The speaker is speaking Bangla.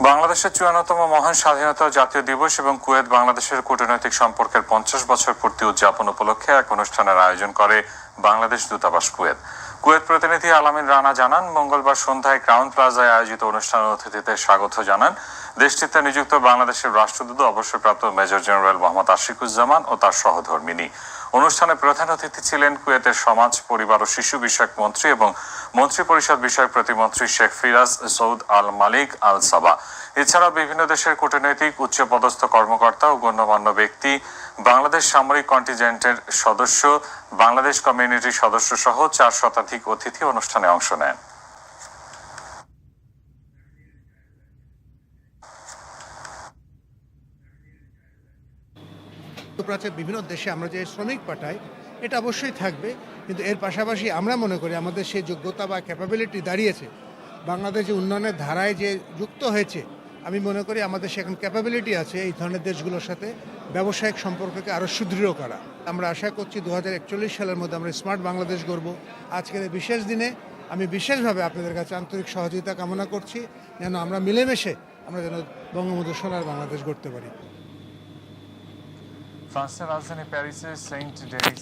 বাংলাদেশের চুয়ান্নতম মহান স্বাধীনতা জাতীয় দিবস এবং কুয়েত বাংলাদেশের কূটনৈতিক সম্পর্কের পঞ্চাশ বছর পূর্তি উদযাপন উপলক্ষে এক অনুষ্ঠানের আয়োজন করে বাংলাদেশ দূতাবাস কুয়েত। কুয়েত প্রতিনিধি আলামিন রানা জানান, মঙ্গলবার সন্ধ্যায় ক্রাউন প্লাজায় আয়োজিত অনুষ্ঠানে অতিথিতে স্বাগত জানান। দেশটিতে নিযুক্ত বাংলাদেশের রাষ্ট্রদূত, অবসরপ্রাপ্ত মেজর জেনারেল মোহাম্মদ আশিকুজ্জামান ও তার সহধর্মিনী। অনুষ্ঠানে প্রধান অতিথি ছিলেন কুয়েতের সমাজ, পরিবার ও শিশু বিষয়ক মন্ত্রী এবং মন্ত্রিপরিষদ বিষয়ক প্রতিমন্ত্রী শেখ ফিরাজ সৌদ আল মালিক আল সাবা। এছাড়াও বিভিন্ন দেশের কূটনৈতিক, উচ্চপদস্থ কর্মকর্তা ও গণ্যমান্য ব্যক্তি, বাংলাদেশ সামরিক কন্টিজেন্টের সদস্য, বাংলাদেশ কমিউনিটির সদস্য সহ চার শতাধিক অতিথি অনুষ্ঠানে অংশ নেন। মধ্যপ্রাচ্যের বিভিন্ন দেশে আমরা যে শ্রমিক পাঠাই, এটা অবশ্যই থাকবে। কিন্তু এর পাশাপাশি আমরা মনে করি আমাদের সেই যোগ্যতা বা ক্যাপাবিলিটি দাঁড়িয়েছে। বাংলাদেশ যে উন্নয়নের ধারায় যে যুক্ত হয়েছে, আমি মনে করি আমাদের সেখানে ক্যাপাবিলিটি আছে এই ধরনের দেশগুলোর সাথে ব্যবসায়িক সম্পর্ককে আরও সুদৃঢ় করা। আমরা আশা করছি দু হাজার একচল্লিশ সালের মধ্যে আমরা স্মার্ট বাংলাদেশ গড়ব। আজকের বিশেষ দিনে আমি বিশেষভাবে আপনাদের কাছে আন্তরিক সহযোগিতা কামনা করছি, যেন আমরা মিলেমিশে আমরা যেন বঙ্গবন্ধু সোনার বাংলাদেশ গড়তে পারি। Faster Rasen in Paris is Saint Denis.